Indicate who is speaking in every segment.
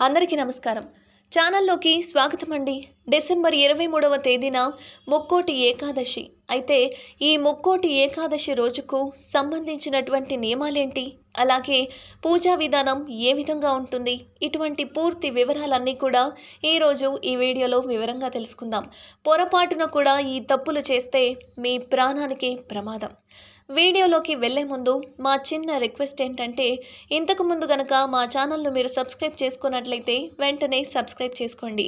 Speaker 1: అందరికీ నమస్కారం. ఛానల్లోకి స్వాగతం అండి డిసెంబర్ ఇరవై మూడవ తేదీన ముక్కోటి ఏకాదశి. అయితే ఈ ముక్కోటి ఏకాదశి రోజుకు సంబంధించినటువంటి నియమాలేంటి? అలాగే పూజా విధానం ఏ విధంగా ఉంటుంది? ఇటువంటి పూర్తి వివరాలన్నీ కూడా ఈరోజు ఈ వీడియోలో వివరంగా తెలుసుకుందాం. పొరపాటున కూడా ఈ తప్పులు చేస్తే మీ ప్రాణానికి ప్రమాదం. వీడియోలోకి వెళ్ళే ముందు మా చిన్న రిక్వెస్ట్ ఏంటంటే ఇంతకు ముందు గనక మా ఛానల్ను మీరు సబ్స్క్రైబ్ చేసుకున్నట్లయితే వెంటనే సబ్స్క్రైబ్ చేసుకోండి.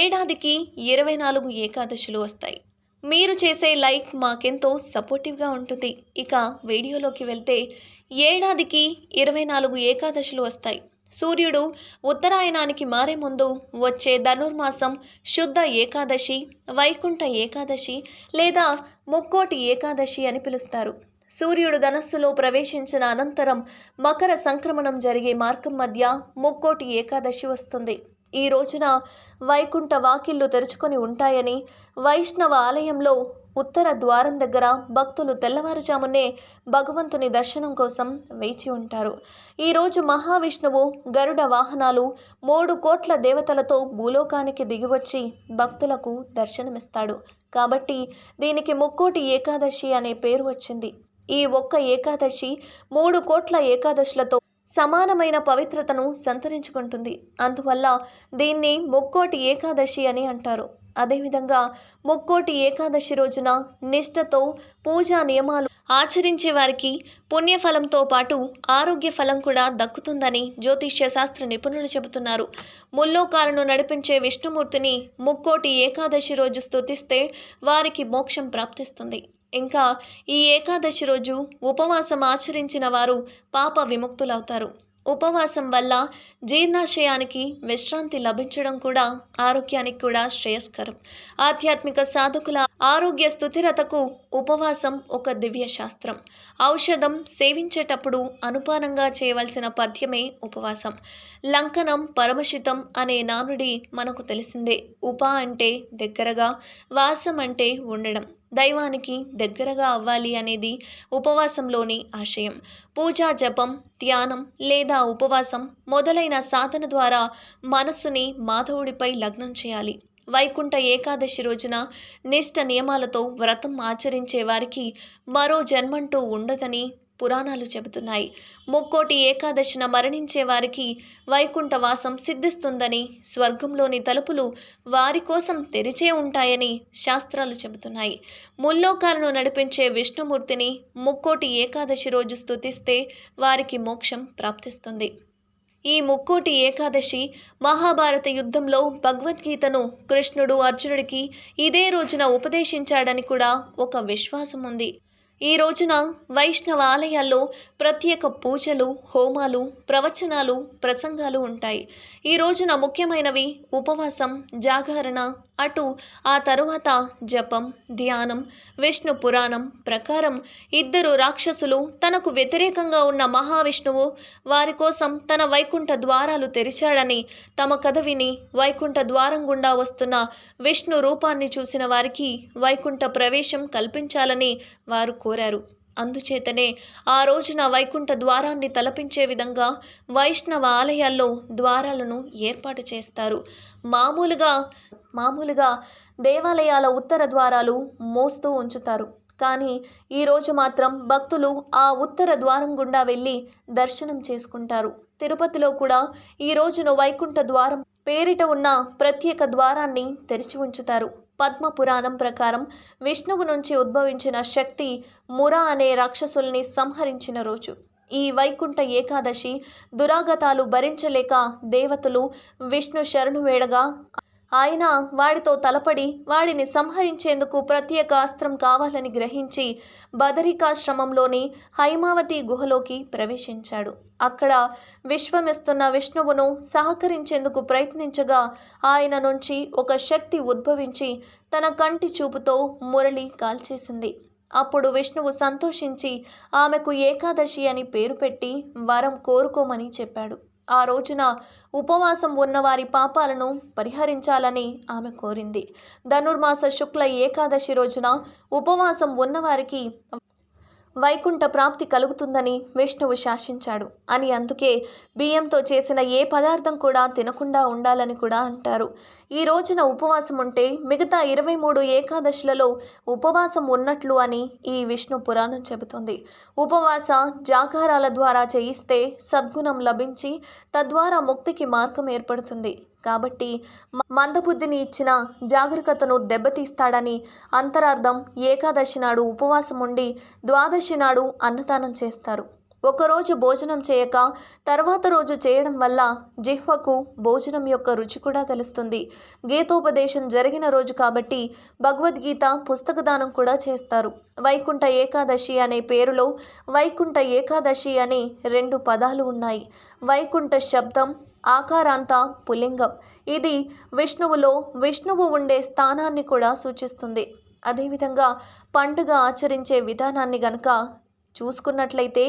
Speaker 1: ఏడాదికి ఇరవై నాలుగు ఏకాదశులు వస్తాయి. మీరు చేసే లైక్ మాకెంతో సపోర్టివ్గా ఉంటుంది. ఇక వీడియోలోకి వెళ్తే ఏడాదికి ఇరవై నాలుగు ఏకాదశులు వస్తాయి. సూర్యుడు ఉత్తరాయణానికి మారే ముందు వచ్చే ధనుర్మాసం శుద్ధ ఏకాదశి వైకుంఠ ఏకాదశి లేదా ముక్కోటి ఏకాదశి అని పిలుస్తారు. సూర్యుడు ధనస్సులో ప్రవేశించిన అనంతరం మకర సంక్రమణం జరిగే మార్గం మధ్య ముక్కోటి ఏకాదశి వస్తుంది. ఈ రోజున వైకుంఠ వాకిళ్ళు తెరుచుకొని ఉంటాయని వైష్ణవ ఆలయంలో ఉత్తర ద్వారం దగ్గర భక్తులు తెల్లవారుజామునే భగవంతుని దర్శనం కోసం వేచి ఉంటారు. ఈరోజు మహావిష్ణువు గరుడ వాహనాలు మూడు కోట్ల దేవతలతో భూలోకానికి దిగివచ్చి భక్తులకు దర్శనమిస్తాడు. కాబట్టి దీనికి ముక్కోటి ఏకాదశి అనే పేరు వచ్చింది. ఈ ఒక్క ఏకాదశి మూడు కోట్ల ఏకాదశులతో సమానమైన పవిత్రతను సంతరించుకుంటుంది. అందువల్ల దీన్ని ముక్కోటి ఏకాదశి అని అంటారు. అదేవిధంగా ముక్కోటి ఏకాదశి రోజున నిష్ఠతో పూజా నియమాలు ఆచరించే వారికి పుణ్యఫలంతో పాటు ఆరోగ్య ఫలం కూడా దక్కుతుందని జ్యోతిష్య శాస్త్ర నిపుణులు చెబుతున్నారు. ముల్లోకాలను నడిపించే విష్ణుమూర్తిని ముక్కోటి ఏకాదశి రోజు స్థుతిస్తే వారికి మోక్షం ప్రాప్తిస్తుంది. ఇంకా ఈ ఏకాదశి రోజు ఉపవాసం ఆచరించిన వారు పాప విముక్తులవుతారు. ఉపవాసం వల్ల జీర్ణాశయానికి విశ్రాంతి లభించడం కూడా ఆరోగ్యానికి కూడా శ్రేయస్కరం. ఆధ్యాత్మిక సాధకుల ఆరోగ్య స్థుతిరతకు ఉపవాసం ఒక దివ్య శాస్త్రం. ఔషధం సేవించేటప్పుడు అనుపానంగా చేయవలసిన పద్యమే ఉపవాసం. లంకనం పరమశితం అనే నానుడి మనకు తెలిసిందే. ఉప అంటే దగ్గరగా వాసం అంటే ఉండడం. దైవానికి దగ్గరగా అవ్వాలి అనేది ఉపవాసంలోని ఆశయం. పూజా జపం ధ్యానం లేదా ఉపవాసం మొదలైన సాధన ద్వారా మనస్సుని మాధవుడిపై లగ్నం చేయాలి. వైకుంఠ ఏకాదశి రోజున నిష్ట నియమాలతో వ్రతం ఆచరించే వారికి మరో జన్మంటూ ఉండదని పురాణాలు చెబుతున్నాయి. ముక్కోటి ఏకాదశిన మరణించే వారికి వైకుంఠ వాసం సిద్ధిస్తుందని స్వర్గంలోని తలుపులు వారి కోసం తెరిచే ఉంటాయని శాస్త్రాలు చెబుతున్నాయి. ముల్లోకాలను నడిపించే విష్ణుమూర్తిని ముక్కోటి ఏకాదశి రోజు స్తుతిస్తే వారికి మోక్షం ప్రాప్తిస్తుంది. ఈ ముక్కోటి ఏకాదశి మహాభారత యుద్ధంలో భగవద్గీతను కృష్ణుడు అర్జునుడికి ఇదే రోజున ఉపదేశించాడని కూడా ఒక విశ్వాసం ఉంది ఈ రోజున వైష్ణవ ఆలయాల్లో ప్రత్యేక పూజలు హోమాలు ప్రవచనాలు ప్రసంగాలు ఉంటాయి. ఈ రోజున ముఖ్యమైనవి ఉపవాసం జాగరణ అటు ఆ తరువాత జపం ధ్యానం విష్ణు పురాణం ప్రకారం ఇద్దరు రాక్షసులు తనకు వ్యతిరేకంగా ఉన్న మహావిష్ణువు వారి కోసం తన వైకుంఠ ద్వారాలు తెరిచాడని తమ కథ విని వైకుంఠ ద్వారం గుండా వస్తున్న విష్ణు రూపాన్ని చూసిన వారికి వైకుంఠ ప్రవేశం కల్పించాలని వారు కోరారు. అందుచేతనే ఆ రోజున వైకుంఠ ద్వారాన్ని తలపించే విధంగా వైష్ణవ ఆలయాల్లో ద్వారాలను ఏర్పాటు చేస్తారు. మామూలుగా మామూలుగా దేవాలయాల ఉత్తర ద్వారాలు మోస్తూ ఉంచుతారు. కానీ ఈరోజు మాత్రం భక్తులు ఆ ఉత్తర ద్వారం గుండా వెళ్ళి దర్శనం చేసుకుంటారు. తిరుపతిలో కూడా ఈ రోజున వైకుంఠ ద్వారం పేరిట ఉన్న ప్రత్యేక ద్వారాన్ని తెరిచి ఉంచుతారు. పద్మ పురాణం ప్రకారం విష్ణువు నుంచి ఉద్భవించిన శక్తి మురా అనే రాక్షసుల్ని సంహరించిన రోజు. ఈ వైకుంఠ ఏకాదశి దురాగతాలు భరించలేక దేవతలు విష్ణు శరణు వేడగా ఆయన వాడితో తలపడి వాడిని సంహరించేందుకు ప్రత్యేక అస్త్రం కావాలని గ్రహించి బదరికాశ్రమంలోని హైమావతి గుహలోకి ప్రవేశించాడు. అక్కడ విశ్వమిస్తున్న విష్ణువును సహకరించేందుకు ప్రయత్నించగా ఆయన నుంచి ఒక శక్తి ఉద్భవించి తన కంటి చూపుతో మురళి కాల్చేసింది. అప్పుడు విష్ణువు సంతోషించి ఆమెకు ఏకాదశి అని పేరు పెట్టి వరం కోరుకోమని చెప్పాడు. ఆ రోజున ఉపవాసం ఉన్నవారి పాపాలను పరిహరించాలని ఆమె కోరింది. ధనుర్మాస శుక్ల ఏకాదశి రోజున ఉపవాసం ఉన్నవారికి వైకుంఠ ప్రాప్తి కలుగుతుందని విష్ణువు శాసించాడు. అని అందుకే బియ్యంతో చేసిన ఏ పదార్థం కూడా తినకుండా ఉండాలని కూడా అంటారు. ఈ రోజున ఉపవాసం ఉంటే మిగతా ఇరవై మూడు ఏకాదశులలో ఉపవాసం ఉన్నట్లు అని ఈ విష్ణు పురాణం చెబుతుంది. ఉపవాస జాగారాల ద్వారా చేయిస్తే సద్గుణం లభించి తద్వారా ముక్తికి మార్గం ఏర్పడుతుంది. కాబట్టి మందబుద్ధిని ఇచ్చిన జాగరూకతను దెబ్బతీస్తాడని అంతరార్థం ఏకాదశి నాడు ఉపవాసం ఉండి ద్వాదశి నాడు అన్నదానం చేస్తారు. ఒకరోజు భోజనం చేయక తర్వాత రోజు చేయడం వల్ల జిహ్వకు భోజనం యొక్క రుచి కూడా తెలుస్తుంది. గీతోపదేశం జరిగిన రోజు కాబట్టి భగవద్గీత పుస్తక దానం కూడా చేస్తారు. వైకుంఠ ఏకాదశి అనే పేరులో వైకుంఠ ఏకాదశి అనే రెండు పదాలు ఉన్నాయి. వైకుంఠ శబ్దం ఆకారాంత పులింగం. ఇది విష్ణువులో విష్ణువు ఉండే స్థానాన్ని కూడా సూచిస్తుంది. అదేవిధంగా పండుగ ఆచరించే విధానాన్ని గనక చూసుకున్నట్లయితే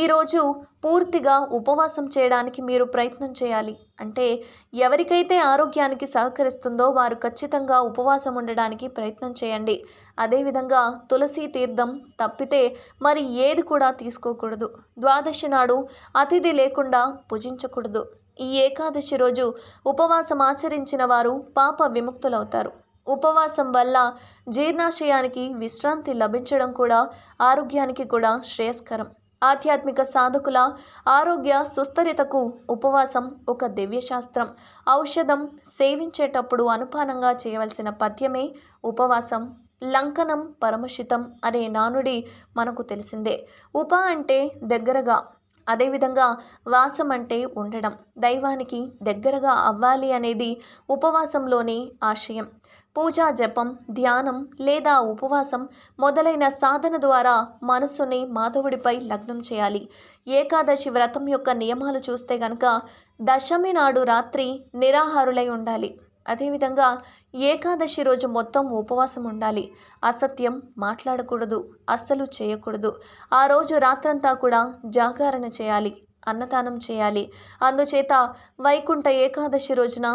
Speaker 1: ఈరోజు పూర్తిగా ఉపవాసం చేయడానికి మీరు ప్రయత్నం చేయాలి. అంటే ఎవరికైతే ఆరోగ్యానికి సహకరిస్తుందో వారు ఖచ్చితంగా ఉపవాసం ఉండడానికి ప్రయత్నం చేయండి. అదేవిధంగా తులసి తీర్థం తప్పితే మరి ఏది కూడా తీసుకోకూడదు. ద్వాదశి నాడు అతిథి లేకుండా పూజించకూడదు. ఈ ఏకాదశి రోజు ఉపవాసం ఆచరించిన వారు పాప విముక్తులవుతారు. ఉపవాసం వల్ల జీర్ణాశయానికి విశ్రాంతి లభించడం కూడా ఆరోగ్యానికి కూడా శ్రేయస్కరం. ఆధ్యాత్మిక సాధకుల ఆరోగ్య సుస్థిరతకు ఉపవాసం ఒక దివ్యశాస్త్రం. ఔషధం సేవించేటప్పుడు అనుపానంగా చేయవలసిన పద్యమే ఉపవాసం. లంకనం పరమశితం అనే నానుడి మనకు తెలిసిందే. ఉప అంటే దగ్గరగా అదేవిధంగా వాసం అంటే ఉండడం దైవానికి దగ్గరగా అవ్వాలి అనేది ఉపవాసంలోని ఆశయం. పూజా జపం ధ్యానం లేదా ఉపవాసం మొదలైన సాధన ద్వారా మనస్సుని మాధవుడిపై లగ్నం చేయాలి. ఏకాదశి వ్రతం యొక్క నియమాలు చూస్తే గనక దశమి నాడు రాత్రి నిరాహారులై ఉండాలి. అదేవిధంగా ఏకాదశి రోజు మొత్తం ఉపవాసం ఉండాలి. అసత్యం మాట్లాడకూడదు అస్సలు చేయకూడదు. ఆ రోజు రాత్రంతా కూడా జాగరణ చేయాలి అన్నదానం చేయాలి. అందుచేత వైకుంఠ ఏకాదశి రోజున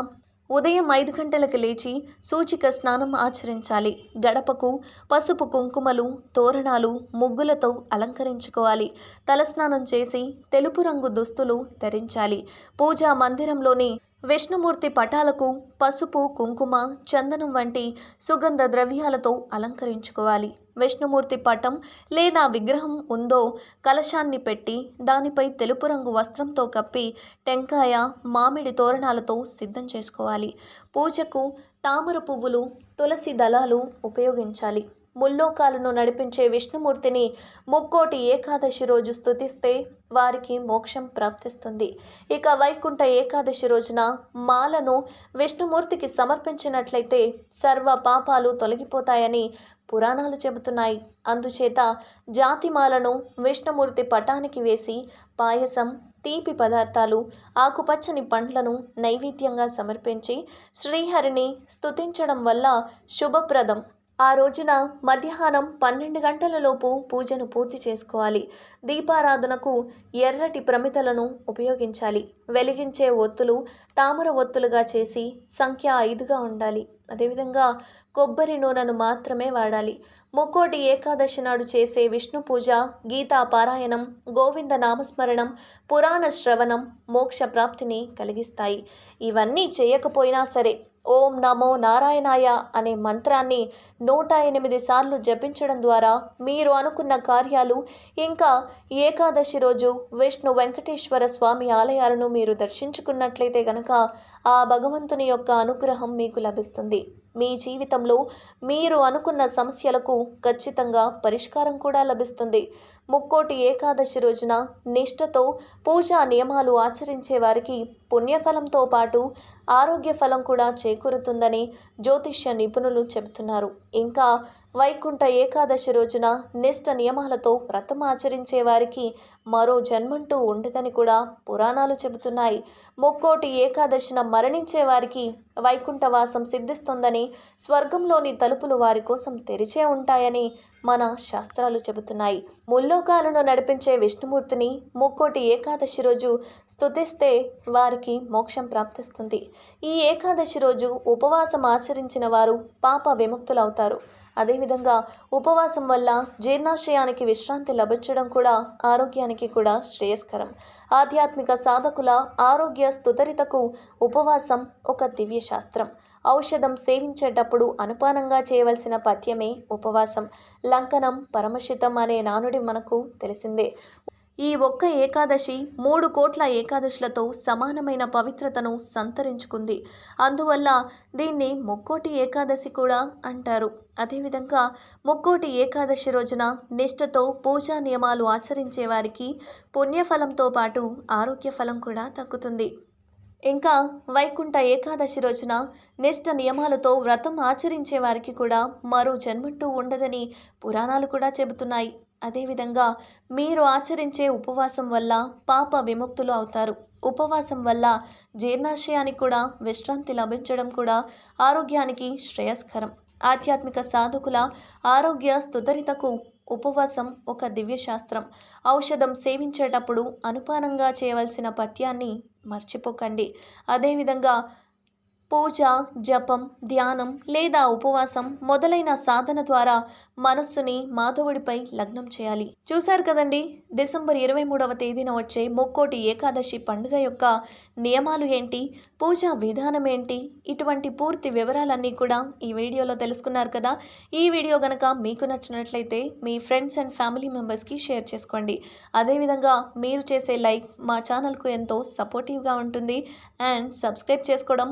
Speaker 1: ఉదయం ఐదు గంటలకు లేచి సూచిక స్నానం ఆచరించాలి. గడపకు పసుపు కుంకుమలు తోరణాలు ముగ్గులతో అలంకరించుకోవాలి. తలస్నానం చేసి తెలుపు రంగు దుస్తులు ధరించాలి. పూజా మందిరంలోని విష్ణుమూర్తి పటాలకు పసుపు కుంకుమ చందనం వంటి సుగంధ ద్రవ్యాలతో అలంకరించుకోవాలి. విష్ణుమూర్తి పటం లేదా విగ్రహం ఉందో కలశాన్ని పెట్టి దానిపై తెలుపు రంగు వస్త్రంతో కప్పి టెంకాయ మామిడి తోరణాలతో సిద్ధం చేసుకోవాలి. పూజకు తామర పువ్వులు తులసి దళాలు ఉపయోగించాలి. ముల్లోకాలను నడిపించే విష్ణుమూర్తిని ముక్కోటి ఏకాదశి రోజు స్థుతిస్తే వారికి మోక్షం ప్రాప్తిస్తుంది. ఇక వైకుంఠ ఏకాదశి రోజున మాలను విష్ణుమూర్తికి సమర్పించినట్లయితే సర్వ పాపాలు తొలగిపోతాయని పురాణాలు చెబుతున్నాయి. అందుచేత జాతిమాలను విష్ణుమూర్తి పటానికి వేసి పాయసం తీపి పదార్థాలు ఆకుపచ్చని పండ్లను నైవేద్యంగా సమర్పించి శ్రీహరిని స్తుతించడం వల్ల శుభప్రదం. ఆ రోజున మధ్యాహ్నం పన్నెండు గంటలలోపు పూజను పూర్తి చేసుకోవాలి. దీపారాధనకు ఎర్రటి ప్రమితలను ఉపయోగించాలి. వెలిగించే ఒత్తులు తామర ఒత్తులుగా చేసి సంఖ్య ఐదుగా ఉండాలి. అదేవిధంగా కొబ్బరి నూనెను మాత్రమే వాడాలి. ముక్కోటి ఏకాదశి నాడు చేసే విష్ణు పూజ గీతా పారాయణం గోవింద నామస్మరణం పురాణ శ్రవణం మోక్ష ప్రాప్తిని కలిగిస్తాయి. ఇవన్నీ చేయకపోయినా సరే ఓం నమో నారాయణాయ అనే మంత్రాన్ని నూట ఎనిమిది సార్లు జపించడం ద్వారా మీరు అనుకున్న కార్యాలు ఇంకా ఏకాదశి రోజు విష్ణు వెంకటేశ్వర స్వామి ఆలయాలను మీరు దర్శించుకున్నట్లయితే గనక ఆ భగవంతుని యొక్క అనుగ్రహం మీకు లభిస్తుంది. మీ జీవితంలో మీరు అనుకున్న సమస్యలకు ఖచ్చితంగా పరిష్కారం కూడా లభిస్తుంది. ముక్కోటి ఏకాదశి రోజున నిష్ఠతో పూజా నియమాలు ఆచరించే వారికి పుణ్యఫలంతో పాటు ఆరోగ్య ఫలం కూడా చేకూరుతుందని జ్యోతిష్య నిపుణులు చెబుతున్నారు. ఇంకా వైకుంఠ ఏకాదశి రోజున నిష్ట నియమాలతో వ్రతం ఆచరించే వారికి మరో జన్మంటూ ఉండదని కూడా పురాణాలు చెబుతున్నాయి. ముక్కోటి ఏకాదశిన మరణించే వారికి వైకుంఠవాసం సిద్ధిస్తుందని స్వర్గంలోని తలుపులు వారి కోసం తెరిచే ఉంటాయని మన శాస్త్రాలు చెబుతున్నాయి. ముల్లోకాలను నడిపించే విష్ణుమూర్తిని ముక్కోటి ఏకాదశి రోజు స్థుతిస్తే వారికి మోక్షం ప్రాప్తిస్తుంది. ఈ ఏకాదశి రోజు ఉపవాసం ఆచరించిన వారు పాప విముక్తులవుతారు. అదేవిధంగా ఉపవాసం వల్ల జీర్ణాశయానికి విశ్రాంతి లభించడం కూడా ఆరోగ్యానికి కూడా శ్రేయస్కరం. ఆధ్యాత్మిక సాధకుల ఆరోగ్య స్థుతరితకు ఉపవాసం ఒక దివ్య శాస్త్రం. ఔషధం సేవించేటప్పుడు అనుపానంగా చేయవలసిన పథ్యమే ఉపవాసం. లంకనం పరమశితం అనే నానుడి మనకు తెలిసిందే. ఈ ఒక్క ఏకాదశి మూడు కోట్ల ఏకాదశులతో సమానమైన పవిత్రతను సంతరించుకుంది. అందువల్ల దీన్ని ముక్కోటి ఏకాదశి కూడా అంటారు. అదేవిధంగా ముక్కోటి ఏకాదశి రోజున నిష్ఠతో పూజా నియమాలు ఆచరించే వారికి పుణ్యఫలంతో పాటు ఆరోగ్య ఫలం కూడా తగ్గుతుంది ఇంకా వైకుంఠ ఏకాదశి రోజున నిష్ఠ నియమాలతో వ్రతం ఆచరించే వారికి కూడా మరో జన్మంటూ ఉండదని పురాణాలు కూడా చెబుతున్నాయి. అదేవిధంగా మీరు ఆచరించే ఉపవాసం వల్ల పాప విముక్తులు అవుతారు. ఉపవాసం వల్ల జీర్ణాశయానికి కూడా విశ్రాంతి లభించడం కూడా ఆరోగ్యానికి శ్రేయస్కరం. ఆధ్యాత్మిక సాధకుల ఆరోగ్య స్థుతరితకు ఉపవాసం ఒక దివ్య శాస్త్రం ఔషధం సేవించేటప్పుడు అనుపానంగా చేయవలసిన పథ్యాన్ని మర్చిపోకండి. అదేవిధంగా పూజ జపం ధ్యానం లేదా ఉపవాసం మొదలైన సాధన ద్వారా మనస్సుని మాధవుడిపై లగ్నం చేయాలి. చూశారు కదండి? డిసెంబర్ ఇరవై మూడవ తేదీన వచ్చే ముక్కోటి ఏకాదశి పండుగ యొక్క నియమాలు ఏంటి? పూజా విధానం ఏంటి? ఇటువంటి పూర్తి వివరాలన్నీ కూడా ఈ వీడియోలో తెలుసుకున్నారు కదా? ఈ వీడియో గనక మీకు నచ్చినట్లయితే మీ ఫ్రెండ్స్ అండ్ ఫ్యామిలీ మెంబర్స్కి షేర్ చేసుకోండి. అదేవిధంగా మీరు చేసే లైక్ మా ఛానల్కు ఎంతో సపోర్టివ్గా ఉంటుంది. అండ్ సబ్స్క్రైబ్ చేసుకోవడం